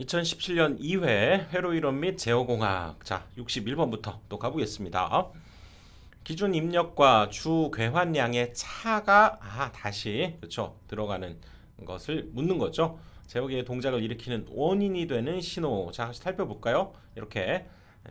2017년 2회 회로 이론 및 제어공학 자 61번부터 또 가보겠습니다. 기준 입력과 주 괴환량의 차가 아 다시 그렇죠 들어가는 것을 묻는 거죠. 제어기의 동작을 일으키는 원인이 되는 신호 자 다시 살펴볼까요? 이렇게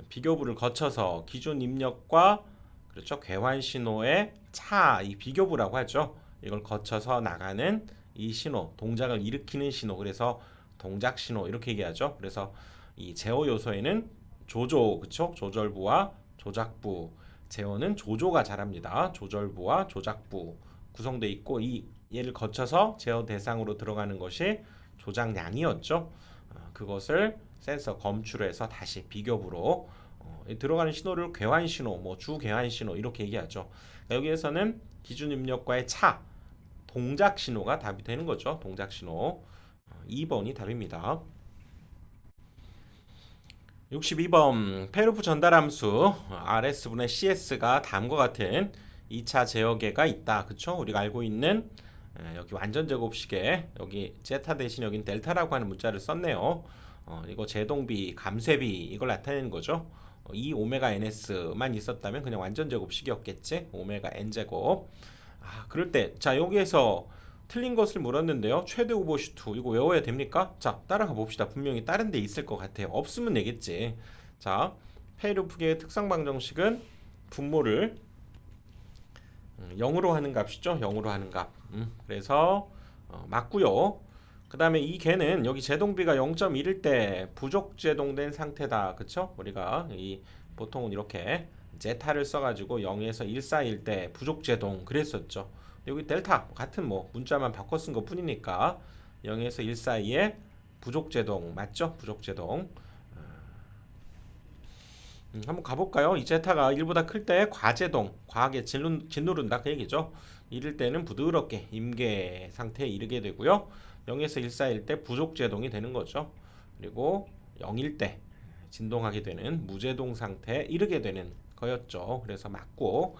비교부를 거쳐서 기준 입력과 그렇죠 괴환 신호의 차 이 비교부라고 하죠. 이걸 거쳐서 나가는 이 신호 동작을 일으키는 신호 그래서 동작 신호 이렇게 얘기하죠. 그래서 이 제어 요소에는 조조 그쵸 조절부와 조작부 제어는 조조가 잘합니다. 조절부와 조작부 구성돼 있고 이 얘를 거쳐서 제어 대상으로 들어가는 것이 조작량이었죠. 어, 그것을 센서 검출해서 다시 비교부로 어, 이 들어가는 신호를 괴환 신호, 뭐 주 괴환 신호 이렇게 얘기하죠. 여기에서는 기준 입력과의 차 동작 신호가 답이 되는 거죠. 동작 신호. 2번이 답입니다. 62번 페루프 전달함수 RS분의 CS가 다음과 같은 2차 제어계가 있다. 그쵸? 우리가 알고 있는 에, 여기 완전 제곱식에 여기 제타 대신 여긴 델타라고 하는 문자를 썼네요. 어, 이거 제동비, 감쇄비 이걸 나타내는 거죠. 어, 이 오메가 ns만 있었다면 그냥 완전 제곱식이었겠지. 오메가 n 제곱. 아, 그럴 때 자, 여기에서 틀린 것을 물었는데요. 최대 오버슈트 이거 외워야 됩니까? 자, 따라가 봅시다. 분명히 다른 데 있을 것 같아요. 없으면 내겠지. 자, 페이루프의 특성 방정식은 분모를 0으로 하는 값이죠. 0으로 하는 값. 음, 그래서 어, 맞고요. 그 다음에 이 개는 여기 제동비가 0.1일 때 부족 제동된 상태다. 그쵸? 우리가 이 보통은 이렇게 제타를 써가지고 0에서 1 사이일 때 부족 제동 그랬었죠. 여기 델타 같은 뭐 문자만 바꿔 쓴 것 뿐이니까 0에서 1 사이에 부족 제동 맞죠? 부족 제동. 음, 한번 가볼까요? 이 제타가 1보다 클 때 과제동, 과하게 짓누, 짓누른다 그 얘기죠. 이럴 때는 부드럽게 임계 상태에 이르게 되고요. 0에서 1 사이일 때 부족 제동이 되는 거죠. 그리고 0일 때 진동하게 되는 무제동 상태에 이르게 되는 거였죠. 그래서 맞고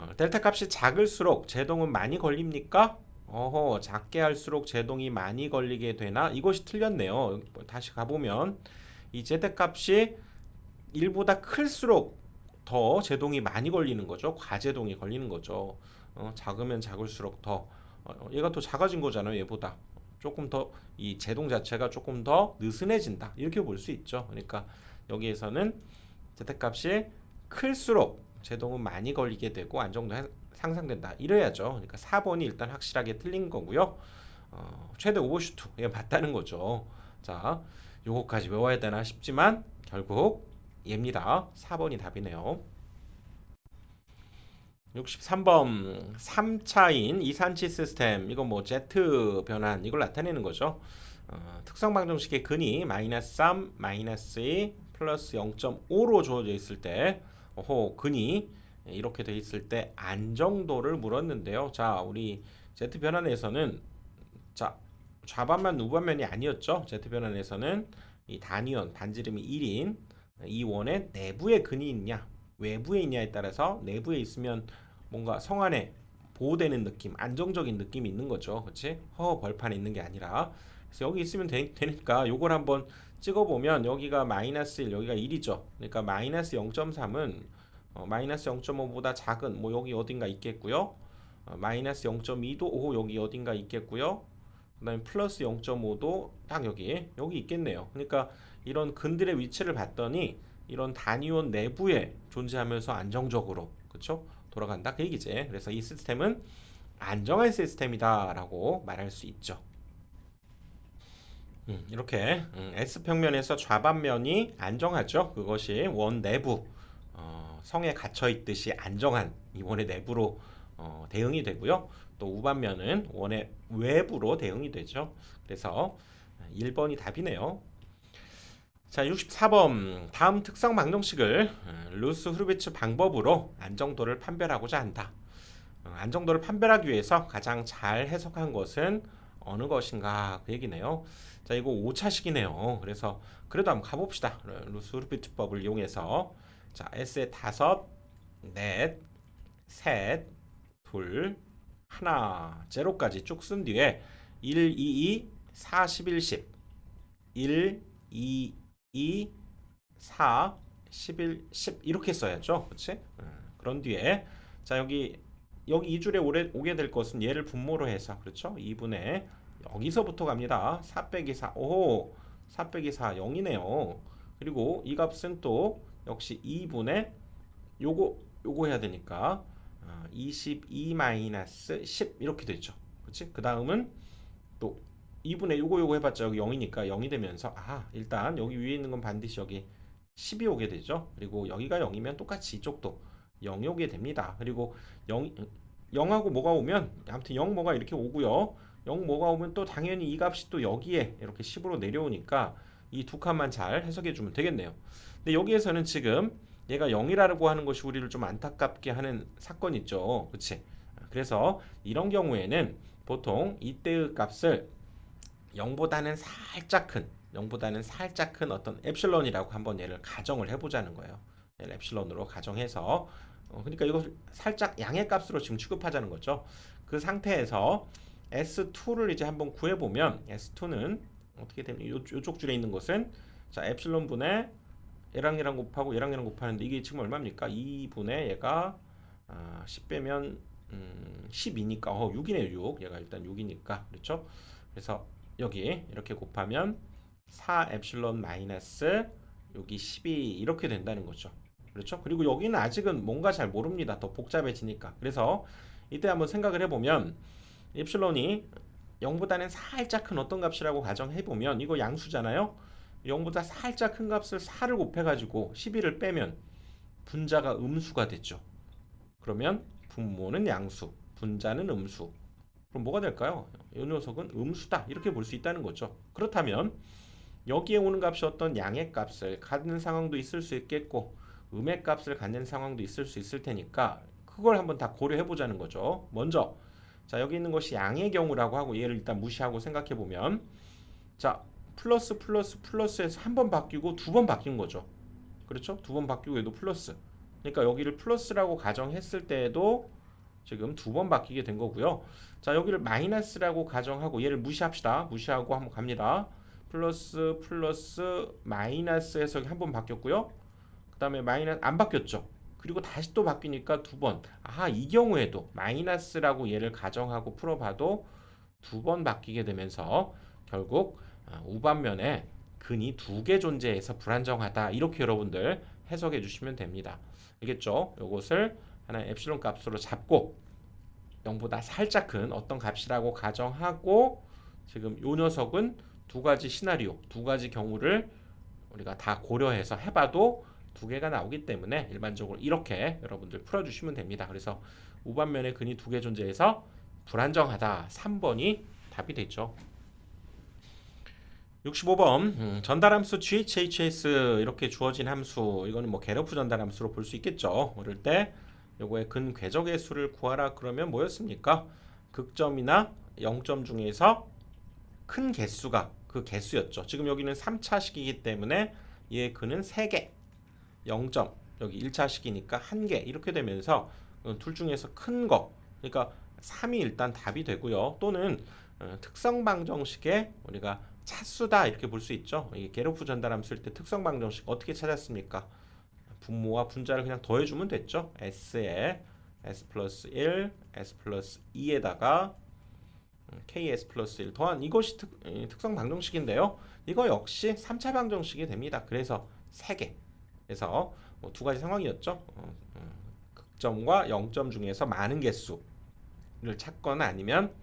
어, 델타 값이 작을수록 제동은 많이 걸립니까? 어허 작게 할수록 제동이 많이 걸리게 되나? 이것이 틀렸네요. 다시 가보면 이 제타 값이 1보다 클수록 더 제동이 많이 걸리는 거죠. 과제동이 걸리는 거죠. 어, 작으면 작을수록 더 어, 얘가 더 작아진 거잖아요. 얘보다 조금 더 이 제동 자체가 조금 더 느슨해진다. 이렇게 볼 수 있죠. 그러니까 여기에서는 제타 값이 클수록 제동은 많이 걸리게 되고 안정도 상상된다. 이래야죠. 그러니까 4번이 일단 확실하게 틀린 거고요. 어, 최대 오버슈트 이게 맞다는 거죠. 자, 요거까지 외워야 되나 싶지만 결국 얘입니다. 4번이 답이네요. 63번 3차인 이산치 시스템 이거 뭐 Z 변환 이걸 나타내는 거죠. 어, 특성 방정식의 근이 마이너스 3, 마이너스 2, 플러스 0.5로 주어져 있을 때어 호 근이 이렇게 돼 있을 때 안정도를 물었는데요. 자 우리 Z 변환에서는 자 좌반면 우반면이 아니었죠. Z 변환에서는 이 단위원 반지름이 1인 이 원의 내부에 근이 있냐 외부에 있냐에 따라서 내부에 있으면 뭔가 성 안에 보호되는 느낌, 안정적인 느낌이 있는 거죠. 그렇지? 허 벌판에 있는 게 아니라. 그래서 여기 있으면 되, 니까 요걸 한번 찍어 보면 여기가 마이너스 1, 여기가 1이죠. 그러니까 마이너스 0.3은 어, 마이너스 0.5보다 작은 뭐 여기 어딘가 있겠고요. 어, 마이너스 0.2도 오 여기 어딘가 있겠고요. 그 다음에 플러스 0.5도 딱 여기 여기 있겠네요. 그러니까 이런 근들의 위치를 봤더니 이런 단위원 내부에 존재하면서 안정적으로 그렇죠? 돌아간다 그 얘기지. 그래서 이 시스템은 안정한 시스템이다라고 말할 수 있죠. 음, 이렇게 음, S 평면에서 좌반면이 안정하죠. 그것이 원 내부 어, 성에 갇혀 있듯이 안정한 이 원의 내부로 어, 대응이 되고요. 또 우반면은 원의 외부로 대응이 되죠. 그래서 1번이 답이네요. 자, 64번 다음 특성 방정식을 어, 루스 후르비츠 방법으로 안정도를 판별하고자 한다. 어, 안정도를 판별하기 위해서 가장 잘 해석한 것은 어느 것인가 그 얘기네요. 자, 이거 5차식이네요. 그래서 그래도 한번 가봅시다. 루스 후르비츠법을 이용해서 자, S에 다섯, 넷, 셋, 둘, 하나, 제로까지 쭉 쓴 뒤에 1, 2, 2, 4, 11, 10 1, 2, 2, 4, 11, 10 이렇게 써야죠. 그렇지? 어, 그런 뒤에 자 여기 여기 이 줄에 오래, 오게 될 것은 얘를 분모로 해서 그렇죠? 2분의 여기서부터 갑니다. 4 빼기 4. 오, 4 빼기 4 0이네요. 그리고 이 값은 또 역시 2분의 요거 요거 해야 되니까 아, 22 마이너스 10 이렇게 되죠. 그렇지? 그 다음은 또 2분의 요거 요거 해봤자 여기 0이니까 0이 되면서 아 일단 여기 위에 있는 건 반드시 여기 10이 오게 되죠. 그리고 여기가 0이면 똑같이 이쪽도 0이 오게 됩니다. 그리고 0 0하고 뭐가 오면 아무튼 0 뭐가 이렇게 오고요. 0 뭐가 오면 또 당연히 이 값이 또 여기에 이렇게 10으로 내려오니까 이 두 칸만 잘 해석해 주면 되겠네요. 근데 여기에서는 지금 얘가 0이라고 하는 것이 우리를 좀 안타깝게 하는 사건 있죠. 그치? 그래서 이런 경우에는 보통 이때의 값을 0보다는 살짝 큰 0보다는 살짝 큰 어떤 엡실론이라고 한번 얘를 가정을 해보자는 거예요. 얘를 엡실론으로 가정해서 어, 그러니까 이것을 살짝 양의 값으로 지금 취급하자는 거죠. 그 상태에서 S2를 이제 한번 구해보면 S2는 어떻게 되면 요, 요쪽 줄에 있는 것은 자 엡실론 분의 얘랑 얘랑 곱하고 얘랑 얘랑 곱하는데 이게 지금 얼마입니까? 2분의 얘가 아, 10 빼면 음, 12니까 어 6이네요 6 얘가 일단 6이니까 그렇죠? 그래서 여기 이렇게 곱하면 4 엡실론 마이너스 여기 12 이렇게 된다는 거죠. 그렇죠? 그리고 여기는 아직은 뭔가 잘 모릅니다. 더 복잡해지니까. 그래서 이때 한번 생각을 해보면 엡실론이 0보다는 살짝 큰 어떤 값이라고 가정해보면 이거 양수잖아요. 0보다 살짝 큰 값을 4를 곱해가지고 12를 빼면 분자가 음수가 됐죠. 그러면 분모는 양수, 분자는 음수. 그럼 뭐가 될까요? 이 녀석은 음수다 이렇게 볼 수 있다는 거죠. 그렇다면 여기에 오는 값이 어떤 양의 값을 갖는 상황도 있을 수 있겠고 음의 값을 갖는 상황도 있을 수 있을 테니까 그걸 한번 다 고려해 보자는 거죠. 먼저 자 여기 있는 것이 양의 경우라고 하고 얘를 일단 무시하고 생각해 보면 자 플러스 플러스 플러스에서 한 번 바뀌고 두 번 바뀐 거죠. 그렇죠? 두 번 바뀌고 얘도 플러스. 그러니까 여기를 플러스라고 가정했을 때에도 지금 두 번 바뀌게 된 거고요. 자 여기를 마이너스라고 가정하고 얘를 무시합시다. 무시하고 한번 갑니다. 플러스 플러스 마이너스에서 한 번 바뀌었고요. 그 다음에 마이너스 안 바뀌었죠. 그리고 다시 또 바뀌니까 두 번. 아, 이 경우에도 마이너스라고 얘를 가정하고 풀어봐도 두 번 바뀌게 되면서 결국 아, 우반면에 근이 두 개 존재해서 불안정하다. 이렇게 여러분들 해석해 주시면 됩니다. 알겠죠? 이것을 하나의 엡실론 값으로 잡고 0보다 살짝 큰 어떤 값이라고 가정하고 지금 요 녀석은 두 가지 시나리오, 두 가지 경우를 우리가 다 고려해서 해봐도 두 개가 나오기 때문에 일반적으로 이렇게 여러분들 풀어주시면 됩니다. 그래서 우반면에 근이 두 개 존재해서 불안정하다. 3번이 답이 되죠. 65번 음, 전달함수 GHHS 이렇게 주어진 함수 이거는 뭐 게러프 전달함수로 볼 수 있겠죠. 그럴 때 요거의 근 궤적의 수를 구하라 그러면 뭐였습니까? 극점이나 0점 중에서 큰 개수가 그 개수였죠. 지금 여기는 3차식이기 때문에 얘 근은 3개 0점 여기 1차식이니까 1개 이렇게 되면서 어, 둘 중에서 큰 거 그러니까 3이 일단 답이 되고요. 또는 어, 특성 방정식에 우리가 차수다 이렇게 볼 수 있죠. 이게 게로프 전달함 쓸 때 특성 방정식 어떻게 찾았습니까? 분모와 분자를 그냥 더해주면 됐죠. s에 s 플러스 1, s 플러스 2에다가 ks 플러스 1 더한 이것이 특, 특성 방정식인데요. 이거 역시 3차 방정식이 됩니다. 그래서 3개. 그래서 뭐 두 가지 상황이었죠. 어, 어, 극점과 0점 중에서 많은 개수를 찾거나 아니면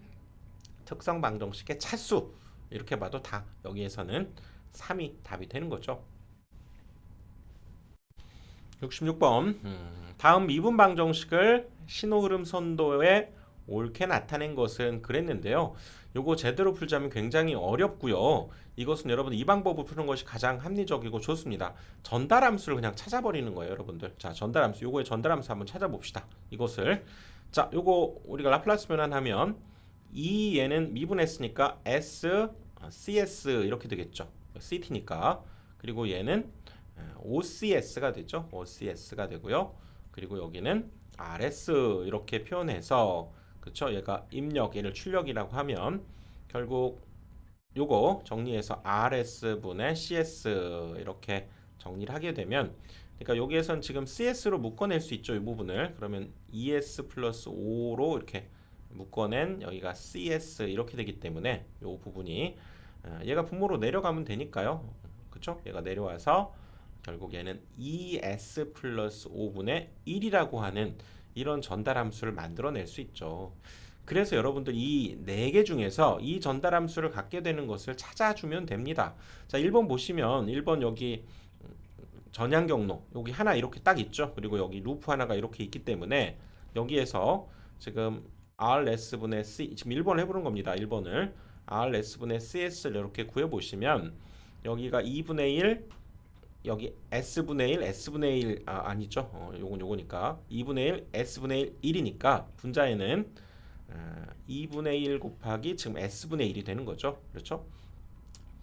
특성 방정식의 차수 이렇게 봐도 다 여기에서는 3이 답이 되는 거죠. 66번 음, 다음 미분 방정식을 신호흐름 선도에 옳게 나타낸 것은 그랬는데요. 요거 제대로 풀자면 굉장히 어렵고요. 이것은 여러분 이 방법을 푸는 것이 가장 합리적이고 좋습니다. 전달함수를 그냥 찾아버리는 거예요, 여러분들. 자, 전달함수. 요거의 전달함수 한번 찾아봅시다. 이것을 자, 요거 우리가 라플라스 변환 하면 이 얘는 미분했으니까 S, CS 이렇게 되겠죠. CT니까. 그리고 얘는 OCS가 되죠. OCS가 되고요. 그리고 여기는 RS 이렇게 표현해서 그렇죠? 얘가 입력 얘를 출력이라고 하면 결국 요거 정리해서 RS 분의 CS 이렇게 정리를 하게 되면 그러니까 여기에선 지금 CS로 묶어낼 수 있죠 이 부분을. 그러면 ES 플러스 5로 이렇게 묶어낸 여기가 CS 이렇게 되기 때문에 요 부분이 어, 얘가 분모로 내려가면 되니까요. 그쵸? 얘가 내려와서 결국 얘는 ES 플러스 5분의 1이라고 하는 이런 전달 함수를 만들어낼 수 있죠. 그래서 여러분들 이 네 개 중에서 이 전달 함수를 갖게 되는 것을 찾아주면 됩니다. 자, 1번 보시면 1번 여기 전향 경로 여기 하나 이렇게 딱 있죠. 그리고 여기 루프 하나가 이렇게 있기 때문에 여기에서 지금 RS분의 C 지금 1번 해보는 겁니다. 1번을 RS분의 CS를 이렇게 구해 보시면 여기가 2분의 1 여기 S분의 1, S분의 1 아, 아니죠. 어, 요건 요거니까 2분의 1, S분의 1, 1이니까 분자에는 어, 2분의 1 곱하기 지금 S분의 1이 되는 거죠. 그렇죠?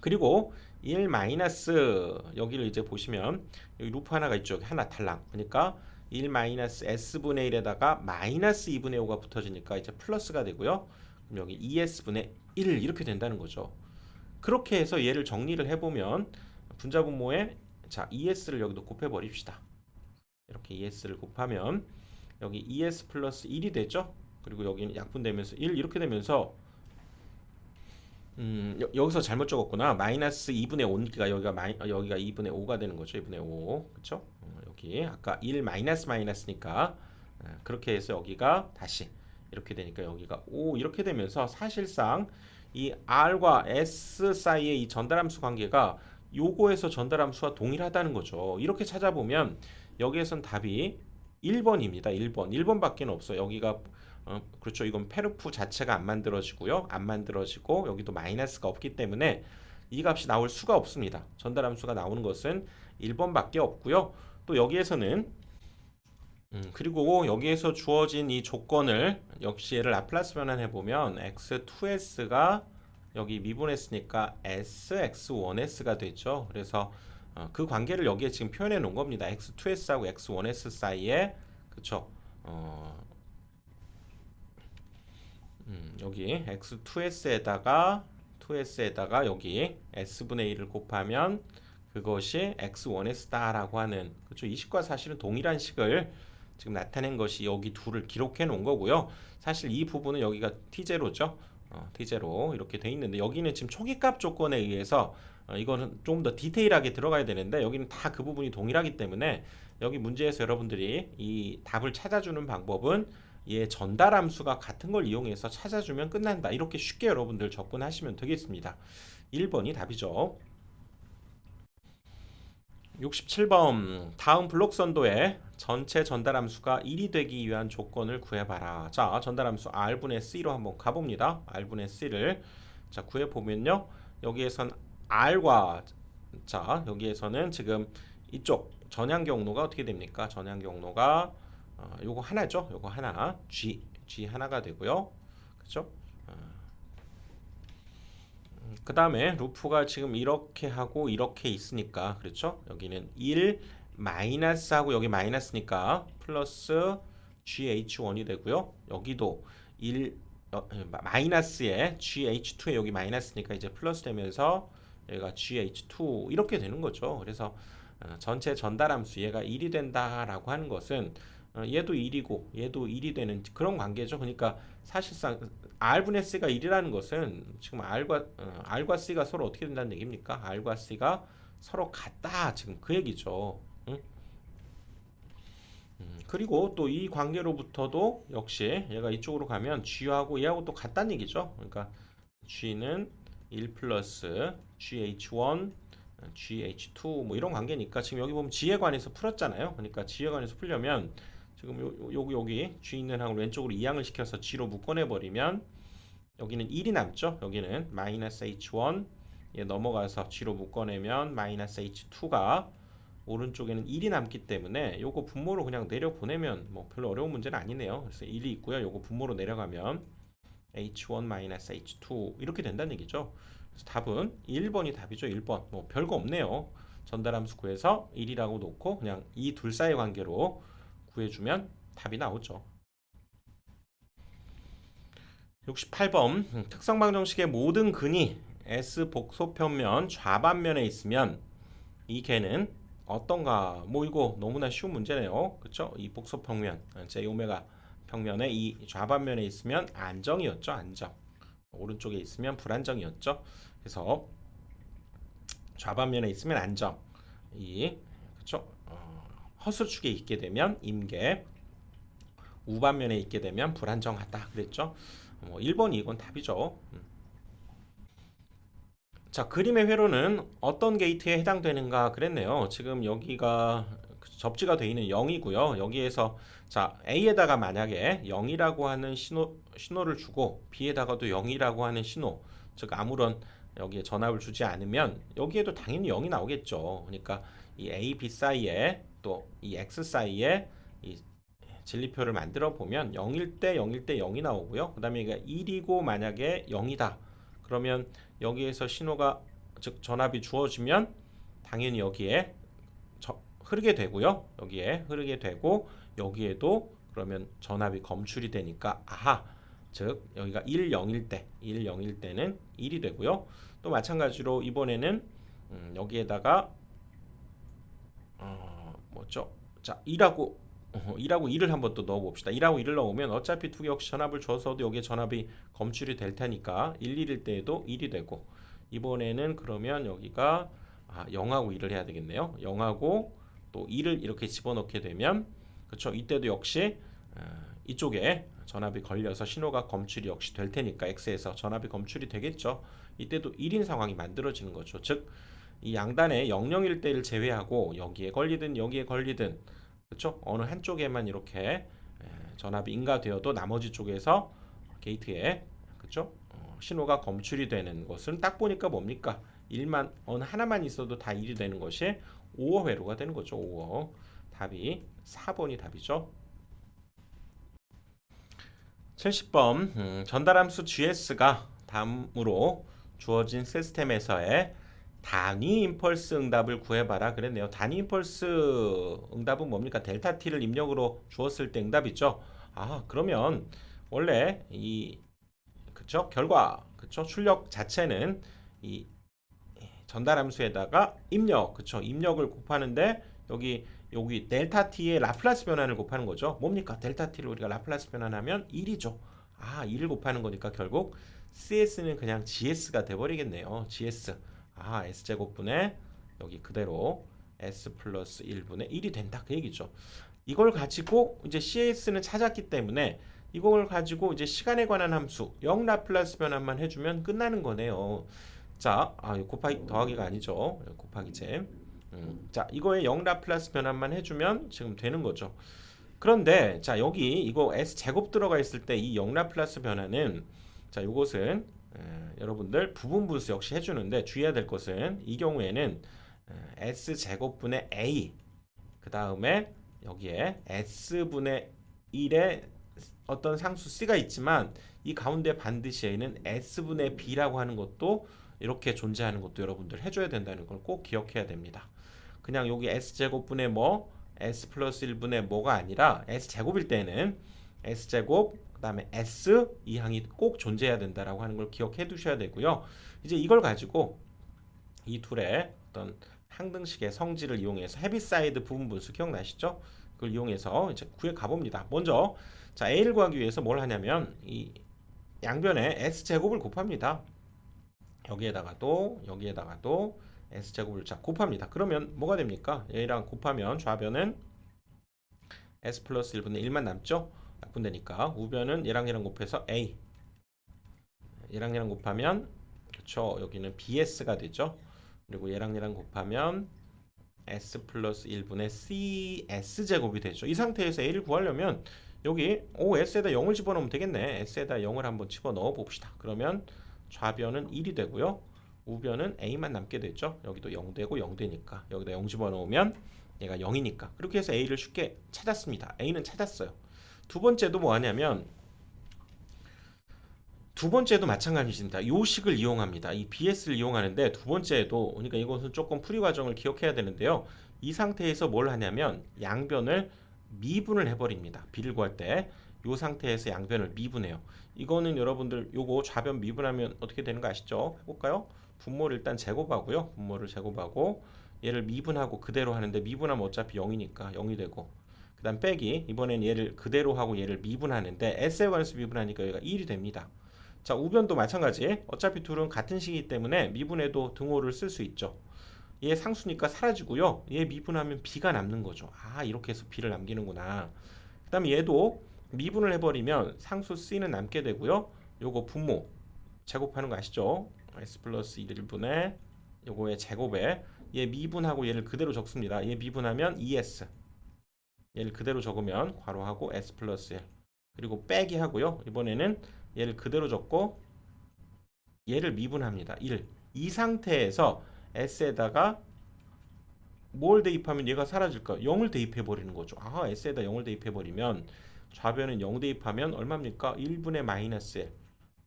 그리고 1 마이너스 여기를 이제 보시면 여기 루프 하나가 있죠. 하나 탈랑. 그러니까 1 마이너스 S분의 1에다가 마이너스 2분의 5가 붙어지니까 이제 플러스가 되고요. 그럼 여기 2S분의 1 이렇게 된다는 거죠. 그렇게 해서 얘를 정리를 해보면 분자 분모에 자, ES를 여기도 곱해 버립시다. 이렇게 ES를 곱하면 여기 ES 플러스 1이 되죠. 그리고 여기는 약분되면서 1 이렇게 되면서 음, 여, 여기서 잘못 적었구나. 마이너스 2분의 5니까 여기가 마이, 어, 여기가 2분의 5가 되는 거죠. 2분의 5. 그렇죠? 어, 여기 아까 1 마이너스 마이너스니까 어, 그렇게 해서 여기가 다시 이렇게 되니까 여기가 5 이렇게 되면서 사실상 이 R과 S 사이의 이 전달함수 관계가 요거에서 전달함 수와 동일하다는 거죠. 이렇게 찾아보면 여기에선 답이 1번입니다. 1번. 1번밖에 없어요. 여기가 어, 그렇죠. 이건 페르프 자체가 안 만들어지고요. 안 만들어지고 여기도 마이너스가 없기 때문에 이 값이 나올 수가 없습니다. 전달함수가 나오는 것은 1번밖에 없고요. 또 여기에서는 음, 그리고 여기에서 주어진 이 조건을 역시 얘를 라플라스 변환해 보면 x2s가 여기 미분했으니까 sx1s가 되죠. 그래서 어, 그 관계를 여기에 지금 표현해 놓은 겁니다. x2s하고 x1s 사이에 그쵸? 어, 음, 여기 x2s에다가 2s에다가 여기 s분의 1을 곱하면 그것이 x1s다라고 하는 그렇죠. 이 식과 사실은 동일한 식을 지금 나타낸 것이 여기 둘을 기록해 놓은 거고요. 사실 이 부분은 여기가 t0죠. 어, t0 이렇게 돼 있는데 여기는 지금 초기값 조건에 의해서 어, 이거는 좀더 디테일하게 들어가야 되는데 여기는 다 그 부분이 동일하기 때문에 여기 문제에서 여러분들이 이 답을 찾아주는 방법은 얘 전달 함수가 같은 걸 이용해서 찾아주면 끝난다. 이렇게 쉽게 여러분들 접근하시면 되겠습니다. 1번이 답이죠. 67번 다음 블록 선도에 전체 전달 함수가 1이 되기 위한 조건을 구해봐라. 자, 전달 함수 r분의 c로 한번 가봅니다. r분의 c를 자 구해 보면요, 여기에선 r과 자 여기에서는 지금 이쪽 전향 경로가 어떻게 됩니까? 전향 경로가 어, 요거 하나죠. 요거 하나 g g 하나가 되고요. 그렇죠? 그 다음에 루프가 지금 이렇게 하고 이렇게 있으니까 그렇죠? 여기는 1 마이너스 하고 여기 마이너스니까 플러스 GH1이 되고요. 여기도 1 어, 마이너스에 GH2에 여기 마이너스니까 이제 플러스 되면서 얘가 GH2 이렇게 되는 거죠. 그래서 어, 전체 전달함수 얘가 1이 된다라고 하는 것은 어, 얘도 1이고 얘도 1이 되는 그런 관계죠. 그러니까 사실상 R분의 C가 1이라는 것은 지금 R과 어, R과 C가 서로 어떻게 된다는 얘기입니까? R과 C가 서로 같다. 지금 그 얘기죠. 응? 음, 그리고 또 이 관계로부터도 역시 얘가 이쪽으로 가면 G하고 얘하고 또 같다는 얘기죠. 그러니까 G는 1 플러스 GH1 GH2 뭐 이런 관계니까 지금 여기 보면 G에 관해서 풀었잖아요. 그러니까 G에 관해서 풀려면 지금 요, 요, 여기 G 있는 항을 왼쪽으로 이항을 시켜서 G로 묶어내 버리면 여기는 1이 남죠. 여기는 마이너스 H1 예, 넘어가서 G로 묶어내면 마이너스 H2가 오른쪽에는 1이 남기 때문에 요거 분모로 그냥 내려 보내면 뭐 별로 어려운 문제는 아니네요. 그래서 1이 있고요. 요거 분모로 내려가면 H1 마이너스 H2 이렇게 된다는 얘기죠. 그래서 답은 1번이 답이죠. 1번. 뭐 별거 없네요. 전달함수 구해서 1이라고 놓고 그냥 이 둘 사이의 관계로 구해주면 답이 나오죠. 68번 특성 방정식의 모든 근이 S 복소평면 좌반면에 있으면 이 개는 어떤가? 뭐 이거 너무나 쉬운 문제네요. 그렇죠? 이 복소 평면 제 오메가 평면에 이 좌반면에 있으면 안정이었죠. 안정. 오른쪽에 있으면 불안정이었죠. 그래서 좌반면에 있으면 안정. 이 그렇죠? 어, 허수축에 있게 되면 임계. 우반면에 있게 되면 불안정하다. 그랬죠? 뭐 1번, 2번 답이죠. 음. 자, 그림의 회로는 어떤 게이트에 해당되는가 그랬네요. 지금 여기가 접지가 되어 있는 0이고요. 여기에서 자, A에다가 만약에 0이라고 하는 신호 신호를 주고 B에다가도 0이라고 하는 신호, 즉 아무런 여기에 전압을 주지 않으면 여기에도 당연히 0이 나오겠죠. 그러니까 이 A, B 사이에 또 이 X 사이에 이 진리표를 만들어 보면 0일 때 0일 때 0이 나오고요. 그다음에 이게 1이고 만약에 0이다. 그러면 여기에서 신호가 즉 전압이 주어지면 당연히 여기에 저, 흐르게 되고요. 여기에 흐르게 되고 여기에도 그러면 전압이 검출이 되니까 아하 즉 여기가 1, 0일 때 1, 0일 때는 1이 되고요. 또 마찬가지로 이번에는 음, 여기에다가 어, 뭐죠? 자, 2라고 어, 2라고 1을 한번 또 넣어 봅시다. 2라고 1을 넣으면 어차피 두개 역시 전압을 줘서도 여기에 전압이 검출이 될 테니까 1, 1일 때에도 1이 되고 이번에는 그러면 여기가 아, 0하고 1을 해야 되겠네요. 0하고 또 2를 이렇게 집어넣게 되면 그렇죠. 이때도 역시 어, 이쪽에 전압이 걸려서 신호가 검출이 역시 될 테니까 X에서 전압이 검출이 되겠죠. 이때도 1인 상황이 만들어지는 거죠. 즉 이 양단에 00일 때를 제외하고 여기에 걸리든 여기에 걸리든 그렇죠? 어느 한쪽에만 이렇게 에, 전압이 인가되어도 나머지 쪽에서 게이트에 그렇죠? 어, 신호가 검출이 되는 것은 딱 보니까 뭡니까? 1만 어느 하나만 있어도 다 1이 되는 것이 5어 회로가 되는 거죠. 5어. 답이 4번이 답이죠. 70번 음, 전달함수 GS가 다음으로 주어진 시스템에서의 단위 임펄스 응답을 구해봐라 그랬네요. 단위 임펄스 응답은 뭡니까? 델타 t를 입력으로 주었을 때 응답이죠. 아 그러면 원래 이 그쵸 결과 그쵸 출력 자체는 이 전달 함수에다가 입력 그쵸 입력을 곱하는데 여기 여기 델타 t의 라플라스 변환을 곱하는 거죠. 뭡니까? 델타 t를 우리가 라플라스 변환하면 1이죠. 아 1을 곱하는 거니까 결국 CS는 그냥 GS가 돼버리겠네요. GS 아 S제곱분의 여기 그대로 S 플러스 1분의 1이 된다 그 얘기죠. 이걸 가지고 이제 CS는 찾았기 때문에 이걸 가지고 이제 시간에 관한 함수 0 라플라스 변환만 해주면 끝나는 거네요. 자, 아, 곱하기 더하기가 아니죠. 곱하기 잼. 음, 자, 이거에 0 라플라스 변환만 해주면 지금 되는 거죠. 그런데 자 여기 이거 s 제곱 들어가 있을 때 이 0 라플라스 변화는 자 이것은 에, 여러분들 부분 분수 역시 해주는데 주의해야 될 것은 이 경우에는 에, s 제곱분의 a 그 다음에 여기에 s 분의 1의 어떤 상수 c가 있지만 이 가운데 반드시 a는 s 분의 b라고 하는 것도 이렇게 존재하는 것도 여러분들 해줘야 된다는 걸 꼭 기억해야 됩니다. 그냥 여기 s 제곱분의 뭐 s 플러스 1분의 뭐가 아니라 s 제곱일 때는 s 제곱 그다음에 s 이 항이 꼭 존재해야 된다라고 하는 걸 기억해 두셔야 되고요. 이제 이걸 가지고 이 둘의 어떤 항등식의 성질을 이용해서 헤비사이드 부분 분수 기억나시죠? 그걸 이용해서 이제 구해 가봅니다. 먼저 자 a를 구하기 위해서 뭘 하냐면 이 양변에 s 제곱을 곱합니다. 여기에다가도 여기에다가도 s 제곱을 자 곱합니다. 그러면 뭐가 됩니까? 얘랑 곱하면 좌변은 s 플러스 1분의 1만 남죠? 약분되니까 우변은 얘랑 얘랑 곱해서 a 얘랑 얘랑 곱하면 그렇죠. 여기는 bs가 되죠. 그리고 얘랑 얘랑 곱하면 s 플러스 1분의 cs 제곱이 되죠. 이 상태에서 a를 구하려면 여기 오 s에다 0을 집어넣으면 되겠네. s에다 0을 한번 집어넣어 봅시다. 그러면 좌변은 1이 되고요. 우변은 a만 남게 되죠. 여기도 0 되고 0 되니까 여기다 0 집어넣으면 얘가 0이니까 그렇게 해서 a를 쉽게 찾았습니다. a는 찾았어요. 두 번째도 뭐 하냐면 두 번째도 마찬가지입니다. 요식을 이용합니다. 이 BS를 이용하는데 두 번째도 그러니까 이것은 조금 풀이 과정을 기억해야 되는데요. 이 상태에서 뭘 하냐면 양변을 미분을 해버립니다. B를 구할 때 이 상태에서 양변을 미분해요. 이거는 여러분들 요거 좌변 미분하면 어떻게 되는 거 아시죠? 해볼까요? 분모를 일단 제곱하고요. 분모를 제곱하고 얘를 미분하고 그대로 하는데 미분하면 어차피 0이니까 0이 되고 그 다음 빼기 이번엔 얘를 그대로 하고 얘를 미분하는데 s에 관해서 미분하니까 여기가 1이 됩니다. 자 우변도 마찬가지 어차피 둘은 같은 식이기 때문에 미분해도 등호를 쓸 수 있죠. 얘 상수니까 사라지고요. 얘 미분하면 b가 남는 거죠. 아 이렇게 해서 b를 남기는구나. 그 다음에 얘도 미분을 해버리면 상수 c는 남게 되고요. 요거 분모 제곱하는 거 아시죠? s 플러스 1분의 요거의 제곱에 얘 미분하고 얘를 그대로 적습니다. 얘 미분하면 2s 얘를 그대로 적으면 괄호하고 s 플러스 1 그리고 빼기 하고요. 이번에는 얘를 그대로 적고 얘를 미분합니다. 1. 이 상태에서 s에다가 뭘 대입하면 얘가 사라질까? 0을 대입해 버리는 거죠. 아, s에다 0을 대입해 버리면 좌변은 0 대입하면 얼마입니까? 1분의 마이너스 1.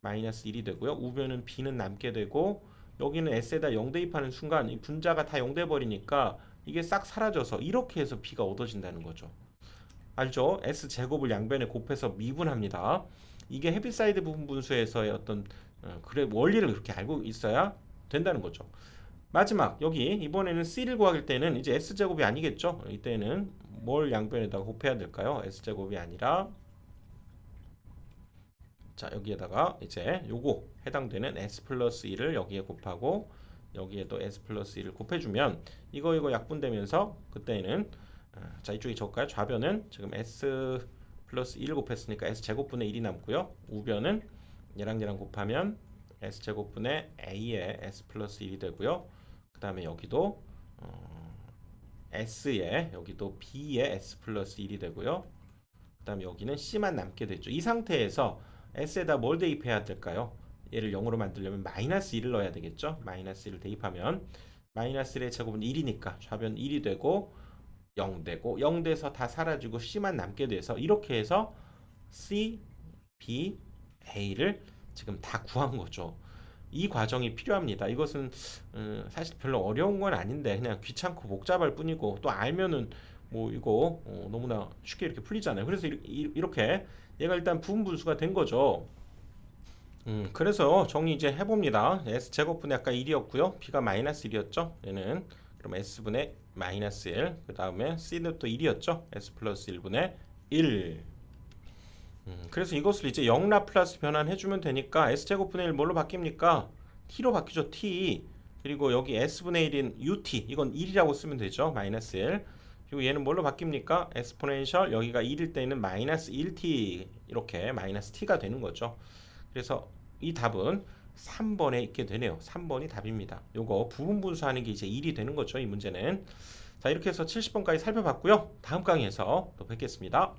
마이너스 1이 되고요. 우변은 b는 남게 되고 여기는 s에다 0 대입하는 순간 이 분자가 다 0 돼 버리니까 이게 싹 사라져서 이렇게 해서 b가 얻어진다는 거죠. 알죠? s 제곱을 양변에 곱해서 미분합니다. 이게 헤비사이드 부분 분수에서의 어떤 어, 그래 원리를 그렇게 알고 있어야 된다는 거죠. 마지막 여기 이번에는 c를 구할 때는 이제 s 제곱이 아니겠죠? 이때는 뭘 양변에다가 곱해야 될까요? s 제곱이 아니라 자 여기에다가 이제 요거 해당되는 s 플러스 1을 여기에 곱하고 여기에도 s 플러스 1을 곱해주면 이거 이거 약분되면서 그때는 아, 자 이쪽이 적을까요? 좌변은 지금 s 플러스 1을 곱했으니까 s 제곱분의 1이 남고요. 우변은 얘랑 얘랑 곱하면 s 제곱분의 a의 s 플러스 1이 되고요. 그 다음에 여기도 어, s에 여기도 b의 s 플러스 1이 되고요. 그 다음에 여기는 c만 남게 되죠. 이 상태에서 s에다 뭘 대입해야 될까요? 얘를 0으로 만들려면 마이너스 1을 넣어야 되겠죠. 마이너스 1을 대입하면 마이너스 1의 제곱은 1이니까 좌변 1이 되고 0 되고 0 돼서 다 사라지고 c만 남게 돼서 이렇게 해서 c, b, a를 지금 다 구한 거죠. 이 과정이 필요합니다. 이것은 음, 사실 별로 어려운 건 아닌데 그냥 귀찮고 복잡할 뿐이고 또 알면은 뭐 이거 어, 너무나 쉽게 이렇게 풀리잖아요. 그래서 이렇게 얘가 일단 부분 분수가 된 거죠. 음, 그래서 정리 이제 해봅니다. s 제곱분의 아까 1이었고요. b가 마이너스 1이었죠. 얘는 그럼 s분의 마이너스 1. 그 다음에 c는 또 1이었죠. s 플러스 1분의 1. 음, 그래서 이것을 이제 0 라플라스 변환해주면 되니까 s 제곱분의 1 뭘로 바뀝니까? t로 바뀌죠. t. 그리고 여기 s분의 1인 ut. 이건 1이라고 쓰면 되죠. 마이너스 1. 그리고 얘는 뭘로 바뀝니까? 에스포넨셜 여기가 1일 때는 마이너스 1t 이렇게 마이너스 t가 되는 거죠. 그래서 이 답은 3번에 있게 되네요. 3번이 답입니다. 요거 부분 분수하는 게 이제 1이 되는 거죠. 이 문제는. 자, 이렇게 해서 70번까지 살펴봤고요. 다음 강의에서 또 뵙겠습니다.